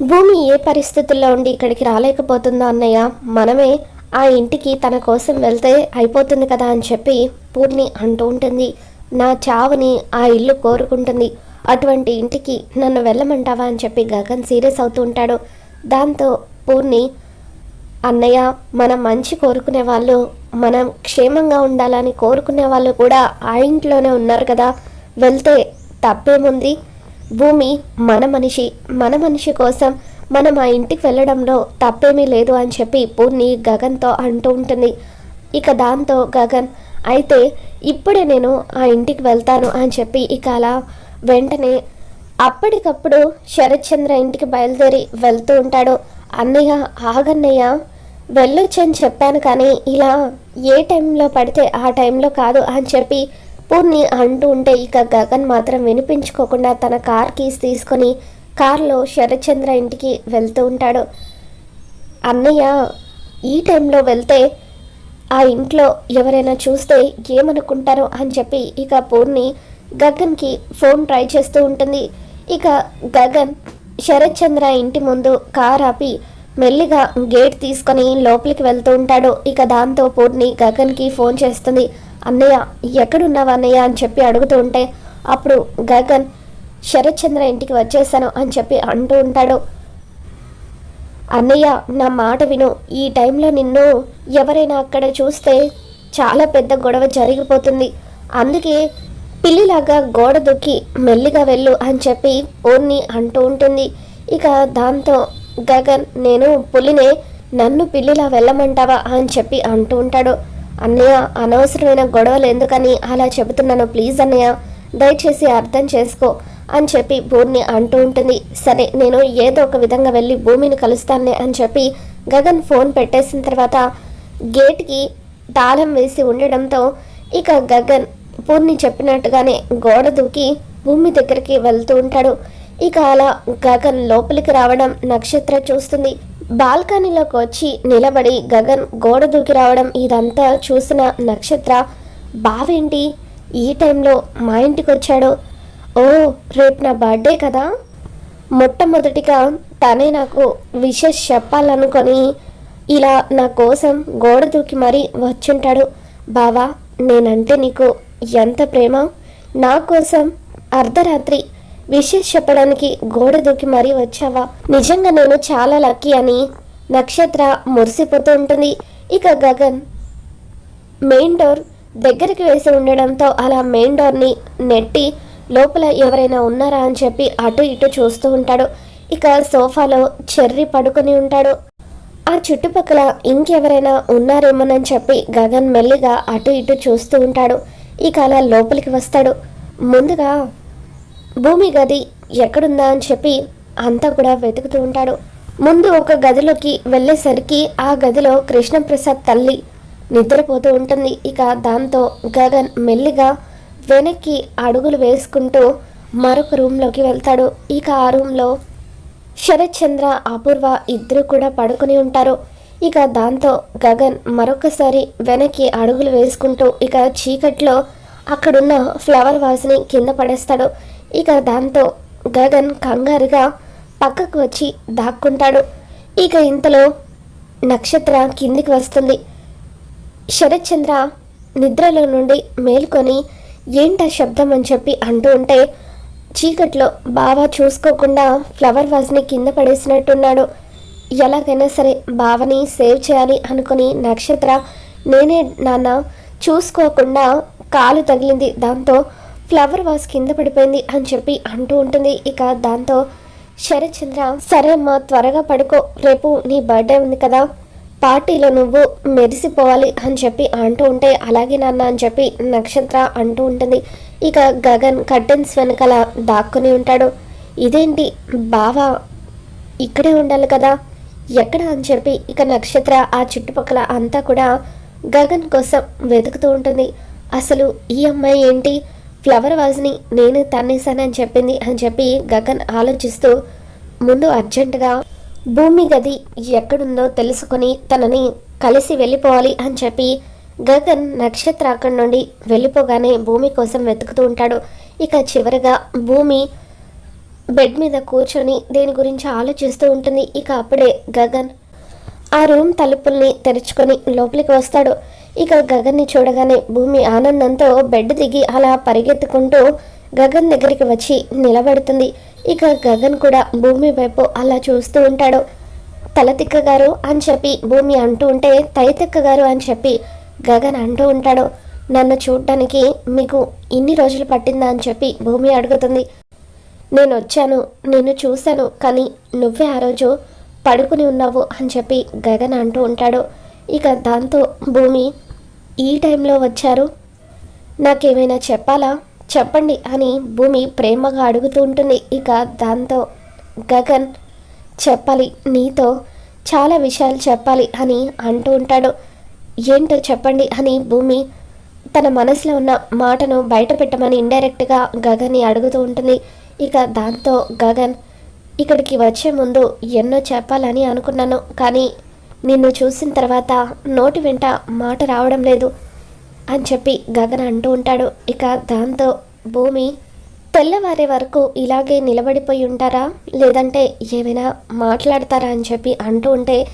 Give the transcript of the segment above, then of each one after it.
భూమి ఏ పరిస్థితుల్లో ఉండి ఇక్కడికి రాలేకపోతుందో అన్నయ్య మనమే ఆ ఇంటికి తన కోసం వెళ్తే అయిపోతుంది కదా అని చెప్పి పూర్ణి అంటూ ఉంటుంది. నా చావుని ఆ ఇల్లు కోరుకుంటుంది. అటువంటి ఇంటికి నన్ను వెళ్ళమంటావా అని చెప్పి గగన్ సీరియస్ అవుతూ ఉంటాడు. దాంతో పూర్ణి అన్నయ్య మనం మంచి కోరుకునే వాళ్ళు మనం క్షేమంగా ఉండాలని కోరుకునే వాళ్ళు కూడా ఆ ఇంట్లోనే ఉన్నారు కదా. వెళ్తే తప్పేముంది? భూమి మన మనిషి మన మనిషి కోసం మనం ఆ ఇంటికి వెళ్ళడంలో తప్పేమీ లేదు అని చెప్పి పూర్ణి గగన్తో అంటూ ఉంటుంది. ఇక దాంతో గగన్ అయితే ఇప్పుడే నేను ఆ ఇంటికి వెళ్తాను అని చెప్పి ఇక అలా వెంటనే అప్పటికప్పుడు శరత్చంద్ర ఇంటికి బయలుదేరి వెళ్తూ ఉంటాడు. అన్నయ్య ఆగన్నయ్య వెళ్ళొచ్చని చెప్పాను కానీ ఇలా ఏ టైంలో పడితే ఆ టైంలో కాదు అని చెప్పి పూర్ణి అంటూ ఉంటే ఇక గగన్ మాత్రం వినిపించుకోకుండా తన కార్ కీస్ తీసుకొని కార్లో శరత్చంద్ర ఇంటికి వెళ్తూ ఉంటాడు. అన్నయ్య ఈ టైంలో వెళ్తే ఆ ఇంట్లో ఎవరైనా చూస్తే ఏమనుకుంటారో అని చెప్పి ఇక పూర్ణి గగన్కి ఫోన్ ట్రై చేస్తూ ఉంటుంది. ఇక గగన్ శరత్ చంద్ర ఇంటి ముందు కార్ ఆపి మెల్లిగా గేట్ తీసుకొని లోపలికి వెళ్తూ ఉంటాడు. ఇక దాంతో పూర్ణి గగన్కి ఫోన్ చేస్తుంది. అన్నయ్య ఎక్కడున్నావు అన్నయ్య? అని చెప్పి అడుగుతూ ఉంటే అప్పుడు గగన్ శరత్చంద్ర ఇంటికి వచ్చేసాను అని చెప్పి అంటూ ఉంటాడు. అన్నయ్య నా మాట విను. ఈ టైంలో నిన్ను ఎవరైనా అక్కడ చూస్తే చాలా పెద్ద గొడవ జరిగిపోతుంది. అందుకే పిల్లిలాగా గోడ దూకి మెల్లిగా వెళ్ళు అని చెప్పి పూర్ణి అంటూ ఉంటుంది. ఇక దాంతో గగన్ నేను పులినే నన్ను పిల్లిలా వెళ్ళమంటావా అని చెప్పి అంటూ ఉంటాడు. అన్నయ్య అనవసరమైన గొడవలు ఎందుకని అలా చెబుతున్నాను ప్లీజ్ అన్నయ్య దయచేసి అర్థం చేసుకో అని చెప్పి భూమిని అంటూ ఉంటుంది. సరే నేను ఏదో ఒక విధంగా వెళ్ళి భూమిని కలుస్తానులే అని చెప్పి గగన్ ఫోన్ పెట్టేసిన తర్వాత గేట్కి తాళం వేసి ఉండడంతో ఇక గగన్ పూర్ణి చెప్పినట్టుగానే గోడ దూకి భూమి దగ్గరికి వెళ్తూ ఉంటాడు. ఇక అలా గగన్ లోపలికి రావడం నక్షత్ర చూస్తుంది. బాల్కనీలోకి వచ్చి నిలబడి గగన్ గోడ దూకి రావడం ఇదంతా చూసిన నక్షత్ర బావేంటి? ఈ టైంలో మా ఇంటికి వచ్చాడు. ఓ రేపు నా బర్త్డే కదా? మొట్టమొదటిగా తనే నాకు విషెస్ చెప్పాలనుకొని ఇలా నా కోసం గోడ దూకి మరీ వచ్చుంటాడు. బావా నేనంటే నీకు ఎంత ప్రేమ? నా కోసం అర్ధరాత్రి విషెస్ చెప్పడానికి గోడ దూకి మరీ వచ్చావా? నిజంగా నేను చాలా లక్కీ అని నక్షత్ర మురిసిపోతూ ఉంటుంది. ఇక గగన్ మెయిన్ డోర్ దగ్గరికి వేసి ఉండడంతో అలా మెయిన్ డోర్ని నెట్టి లోపల ఎవరైనా ఉన్నారా అని చెప్పి అటు ఇటు చూస్తూ ఉంటాడు. ఇక సోఫాలో చెర్రి పడుకొని ఉంటాడు. ఆ చుట్టుపక్కల ఇంకెవరైనా ఉన్నారేమోనని చెప్పి గగన్ మెల్లిగా అటు ఇటు చూస్తూ ఉంటాడు. ఇక అలా లోపలికి వస్తాడు. ముందుగా భూమి గది ఎక్కడుందా అని చెప్పి అంతా కూడా వెతుకుతూ ఉంటాడు. ముందు ఒక గదిలోకి వెళ్ళేసరికి ఆ గదిలో కృష్ణప్రసాద్ తల్లి నిద్రపోతూ ఉంటుంది. ఇక దాంతో గగన్ మెల్లిగా వెనక్కి అడుగులు వేసుకుంటూ మరొక రూమ్లోకి వెళ్తాడు. ఇక ఆ రూమ్లో శరత్ చంద్ర అపూర్వ ఇద్దరు కూడా పడుకుని ఉంటారు. ఇక దాంతో గగన్ మరొకసారి వెనక్కి అడుగులు వేసుకుంటూ ఇక చీకట్లో అక్కడున్న ఫ్లవర్ వాజ్ని కింద పడేస్తాడు. ఇక దాంతో గగన్ కంగారుగా పక్కకు వచ్చి దాక్కుంటాడు. ఇక ఇంతలో నక్షత్ర కిందికి వస్తుంది. శరత్చంద్ర నిద్రలో నుండి మేల్కొని ఏంటా శబ్దం అని చెప్పి అంటూ ఉంటే చీకట్లో బావ చూసుకోకుండా ఫ్లవర్ వాజ్ని కింద పడేసినట్టున్నాడు. ఎలాగైనా సరే బావని సేవ్ చేయాలి అనుకుని నక్షత్ర నేనే నాన్న చూసుకోకుండా కాలు తగిలింది. దాంతో ఫ్లవర్ వాస్ కింద పడిపోయింది అని చెప్పి అంటూ ఉంటుంది. ఇక దాంతో శరత్ చంద్ర సరే అమ్మా త్వరగా పడుకో. రేపు నీ బర్త్డే ఉంది కదా. పార్టీలో నువ్వు మెరిసిపోవాలి అని చెప్పి అంటూ ఉంటే అలాగే నాన్న అని చెప్పి నక్షత్ర అంటూ ఉంటుంది. ఇక గగన్ కర్టెన్స్ వెనకాల దాక్కుని ఉంటాడు. ఇదేంటి? బావా ఇక్కడే ఉండాలి కదా. ఎక్కడ? అని చెప్పి ఇక నక్షత్ర ఆ చుట్టుపక్కల అంతా కూడా గగన్ కోసం వెతుకుతూ ఉంటుంది. అసలు ఈ అమ్మాయి ఏంటి? ఫ్లవర్ వాజ్ని నేను తన్నేశానని చెప్పింది అని చెప్పి గగన్ ఆలోచిస్తూ ముందు అర్జెంటుగా భూమి గది ఎక్కడుందో తెలుసుకొని తనని కలిసి వెళ్ళిపోవాలి అని చెప్పి గగన్ నక్షత్ర అక్కడి నుండి వెళ్ళిపోగానే భూమి కోసం వెతుకుతూ ఉంటాడు. ఇక చివరగా భూమి బెడ్ మీద కూర్చొని దేని గురించి ఆలోచిస్తూ ఉంటుంది. ఇక అప్పుడే గగన్ ఆ రూమ్ తలుపుల్ని తెరుచుకొని లోపలికి వస్తాడు. ఇక గగన్ని చూడగానే భూమి ఆనందంతో బెడ్ దిగి అలా పరిగెత్తుకుంటూ గగన్ దగ్గరికి వచ్చి నిలబడుతుంది. ఇక గగన్ కూడా భూమి వైపు అలా చూస్తూ ఉంటాడు. తలతిక్క గారు అని చెప్పి భూమి అంటూ ఉంటే తైతిక్క గారు అని చెప్పి గగన్ అంటూ ఉంటాడు. నన్ను చూడటానికి మీకు ఇన్ని రోజులు పట్టిందా అని చెప్పి భూమి అడుగుతుంది. నేను వచ్చాను నిన్ను చూశాను కానీ నువ్వే ఆ రోజు పడుకుని ఉన్నావు అని చెప్పి గగన్ అంటూ ఉంటాడు. ఇక దాంతో భూమి ఈ టైంలో వచ్చారు. నాకేమైనా చెప్పాలా? చెప్పండి అని భూమి ప్రేమగా అడుగుతూ ఉంటుంది. ఇక దాంతో గగన్ చెప్పాలి నీతో చాలా విషయాలు చెప్పాలి అని అంటూ ఉంటాడు. ఏంటో చెప్పండి అని భూమి తన మనసులో ఉన్న మాటను బయట పెట్టమని ఇండైరెక్ట్గా గగన్ని అడుగుతూ ఉంటుంది. ఇక దాంతో గగన్ ఇక్కడికి వచ్చే ముందు ఎన్నో చెప్పాలని అనుకున్నాను. కానీ నిన్ను చూసిన తర్వాత నోటి వెంట మాట రావడం లేదు అని చెప్పి గగన్ అంటూ ఉంటాడు. ఇక దాంతో భూమి తెల్లవారే వరకు ఇలాగే నిలబడిపోయి ఉంటారా? లేదంటే ఏమైనా మాట్లాడతారా అని చెప్పి అంటూ ఉంటే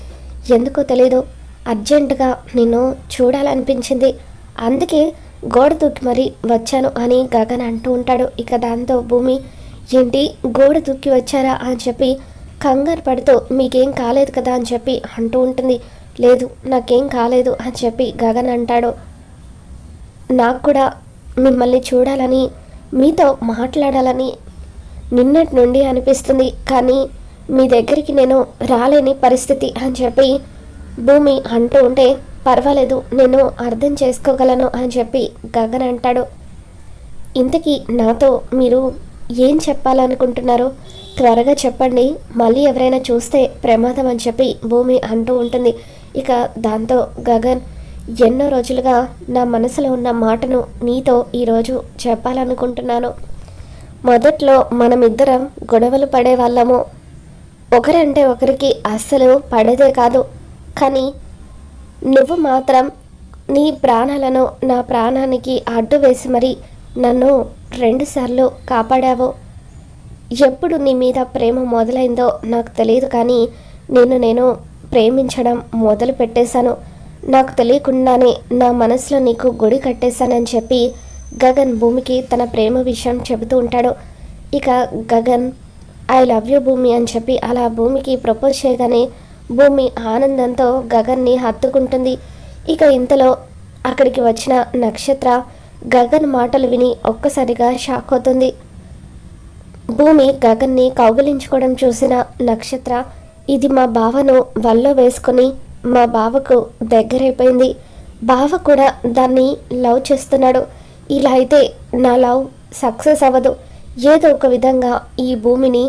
ఎందుకో తెలీదు. అర్జెంటుగా నిన్ను చూడాలనిపించింది. అందుకే గోడ దూకి మరీ వచ్చాను అని గగన్ అంటూ ఉంటాడు. ఇక దాంతో భూమి ఏంటి గోడ దూకి వచ్చారా అని చెప్పి కంగారు పడుతూ మీకేం కాలేదు కదా అని చెప్పి అంటూ ఉంటుంది. లేదు నాకేం కాలేదు అని చెప్పి గగన్ అంటాడు. నాకు కూడా మిమ్మల్ని చూడాలని మీతో మాట్లాడాలని నిన్నటి నుండి అనిపిస్తుంది. కానీ మీ దగ్గరికి నేను రాలేని పరిస్థితి అని చెప్పి భూమి అంటూ ఉంటే పర్వాలేదు నేను అర్థం చేసుకోగలను అని చెప్పి గగన్ అంటాడు. ఇంతకీ నాతో మీరు ఏం చెప్పాలనుకుంటున్నారో త్వరగా చెప్పండి. మళ్ళీ ఎవరైనా చూస్తే ప్రమాదం అని చెప్పి భూమి అంటూ ఉంటుంది. ఇక దాంతో గగన్ ఎన్నో రోజులుగా నా మనసులో ఉన్న మాటను నీతో ఈరోజు చెప్పాలనుకుంటున్నాను. మొదట్లో మనమిద్దరం గొడవలు పడే వాళ్ళము ఒకరంటే ఒకరికి అస్సలు పడేదే కాదు. కానీ నువ్వు మాత్రం నీ ప్రాణాలను నా ప్రాణానికి అడ్డు వేసి మరి నన్ను రెండుసార్లు కాపాడావు? ఎప్పుడు నీ మీద ప్రేమ మొదలైందో నాకు తెలియదు కానీ నేను నేను ప్రేమించడం మొదలు పెట్టేశాను నాకు తెలియకుండానే నా మనసులో నీకు గుడి కట్టేశానని చెప్పి గగన్ భూమికి తన ప్రేమ విషయం చెబుతూ ఉంటాడు. ఇక గగన్ ఐ లవ్ యూ భూమి అని చెప్పి అలా భూమికి ప్రపోజ్ చేయగానే భూమి ఆనందంతో గగన్ని హత్తుకుంటుంది. ఇక ఇంతలో అక్కడికి వచ్చిన నక్షత్ర గగన్ మాటలు విని ఒక్కసారిగా షాక్ అవుతుంది. భూమి గగన్ని కౌగిలించుకోవడం చూసిన నక్షత్ర ఇది మా బావను వల్లో వేసుకొని మా బావకు దగ్గరైపోయింది. బావ కూడా దాన్ని లవ్ చేస్తున్నాడు. ఇలా అయితే నా లవ్ సక్సెస్ అవ్వదు. ఏదో ఒక విధంగా ఈ భూమిని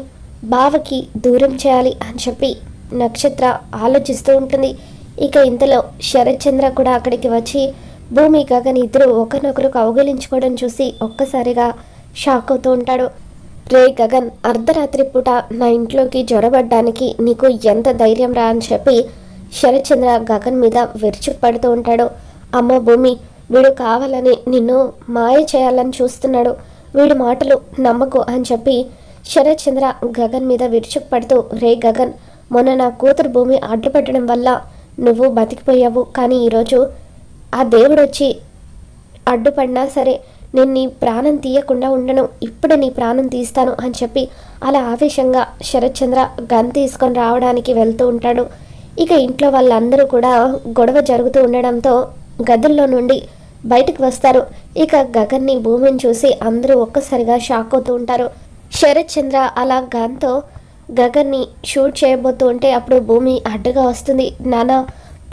బావకి దూరం చేయాలి అని చెప్పి నక్షత్ర ఆలోచిస్తూ ఉంటుంది. ఇక ఇంతలో శరత్చంద్ర కూడా అక్కడికి వచ్చి భూమి గగన్ ఇద్దరు ఒకరినొకరు కౌగిలించుకోవడం చూసి ఒక్కసారిగా షాక్ అవుతూ ఉంటాడు. రే గగన్ అర్ధరాత్రి పూట నా ఇంట్లోకి జ్వరబడ్డానికి నీకు ఎంత ధైర్యం రా అని చెప్పి శరత్చంద్ర గగన్ మీద విరుచుకుపడుతూ ఉంటాడు. అమ్మ భూమి వీడు కావాలని నిన్ను మాయ చేయాలని చూస్తున్నాడు. వీడి మాటలు నమ్మకు అని చెప్పి శరత్చంద్ర గగన్ మీద విరుచుకుపడుతూ రే గగన్ మొన్న నా కూతురు భూమి అడ్డుపెట్టడం వల్ల నువ్వు బతికిపోయావు. కానీ ఈరోజు ఆ దేవుడు వచ్చి అడ్డుపడినా సరే నేను నీ ప్రాణం తీయకుండా ఉండను. ఇప్పుడే నీ ప్రాణం తీస్తాను అని చెప్పి అలా ఆవేశంగా శరత్చంద్ర గన్ తీసుకొని రావడానికి వెళ్తూ ఉంటాడు. ఇక ఇంట్లో వాళ్ళందరూ కూడా గొడవ జరుగుతూ ఉండడంతో గదుల్లో నుండి బయటకు వస్తారు. ఇక గగన్ని భూమిని చూసి అందరూ ఒక్కసారిగా షాక్ అవుతూ ఉంటారు. శరత్ చంద్ర అలా గన్తో గగన్ని షూట్ చేయబోతూ ఉంటే అప్పుడు భూమి అడ్డుగా వస్తుంది. నానా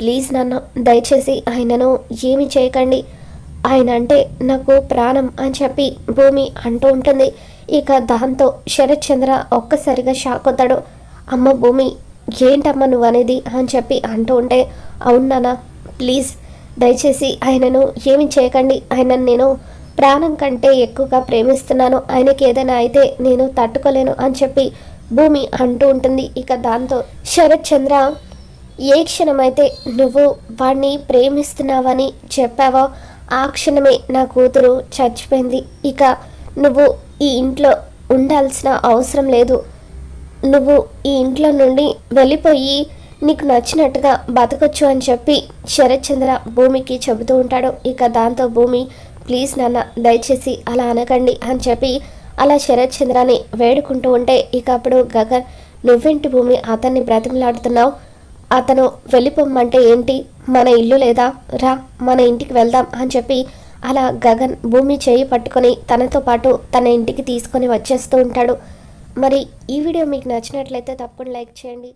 ప్లీజ్ నాన్న దయచేసి ఆయనను ఏమి చేయకండి. ఆయన అంటే నాకు ప్రాణం అని చెప్పి భూమి అంటూ ఉంటుంది. ఇక దాంతో శరత్ చంద్ర ఒక్కసారిగా షాక్ అవుతాడు. అమ్మ భూమి ఏంటమ్మా నువ్వు అనేది అని చెప్పి అంటూ ఉంటే అవునానా ప్లీజ్ దయచేసి ఆయనను ఏమి చేయకండి. ఆయనను నేను ప్రాణం కంటే ఎక్కువగా ప్రేమిస్తున్నాను. ఆయనకి ఏదైనా అయితే నేను తట్టుకోలేను అని చెప్పి భూమి అంటూ ఉంటుంది. ఇక దాంతో శరత్ చంద్ర ఏ క్షణమైతే నువ్వు వాడిని ప్రేమిస్తున్నావని చెప్పావో ఆ క్షణమే నా కూతురు చచ్చిపోయింది. ఇక నువ్వు ఈ ఇంట్లో ఉండాల్సిన అవసరం లేదు. నువ్వు ఈ ఇంట్లో నుండి వెళ్ళిపోయి నీకు నచ్చినట్టుగా బతకొచ్చు అని చెప్పి శరత్చంద్ర భూమికి చెబుతూ ఉంటాడు. ఇక దాంతో భూమి ప్లీజ్ నాన్న దయచేసి అలా అనకండి అని చెప్పి అలా శరత్చంద్రని వేడుకుంటూ ఉంటే ఇక అప్పుడు గగన్ నువ్వేంటి భూమి అతన్ని బ్రతిమలాడుతున్నావు? అతను వెళ్ళిపోమ్మంటే ఏంటి? మన ఇల్లు లేదా? రా మన ఇంటికి వెళ్దాం అని చెప్పి అలా గగన్ భూమి చేయి పట్టుకొని తనతో పాటు తన ఇంటికి తీసుకొని వచ్చేస్తూ ఉంటాడు. మరి ఈ వీడియో మీకు నచ్చినట్లయితే తప్పకుండా లైక్ చేయండి.